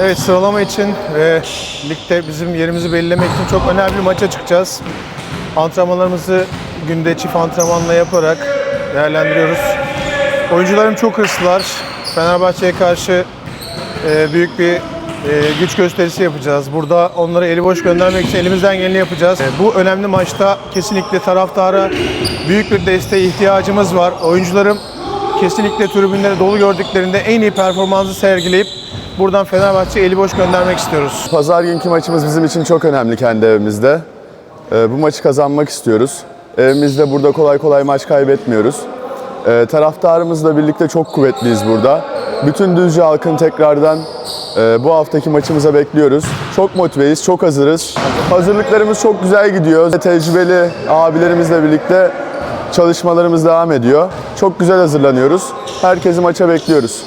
Evet sıralama için ve ligde bizim yerimizi belirlemek için çok önemli bir maça çıkacağız. Antrenmanlarımızı günde çift antrenmanla yaparak değerlendiriyoruz. Oyuncularım çok hırslılar. Fenerbahçe'ye karşı e, büyük bir e, güç gösterisi yapacağız. Burada onları eli boş göndermek için elimizden geleni yapacağız. E, bu önemli maçta kesinlikle taraftara büyük bir desteğe ihtiyacımız var. Oyuncularım kesinlikle tribünleri dolu gördüklerinde en iyi performansı sergileyip buradan Fenerbahçe'yi eli boş göndermek istiyoruz. Pazar günkü maçımız bizim için çok önemli kendi evimizde. Ee, bu maçı kazanmak istiyoruz. Evimizde burada kolay kolay maç kaybetmiyoruz. Ee, taraftarımızla birlikte çok kuvvetliyiz burada. Bütün Düzce halkını tekrardan e, bu haftaki maçımıza bekliyoruz. Çok motiveyiz, çok hazırız. Hazırlıklarımız çok güzel gidiyor. Tecrübeli abilerimizle birlikte çalışmalarımız devam ediyor. Çok güzel hazırlanıyoruz. Herkesi maça bekliyoruz.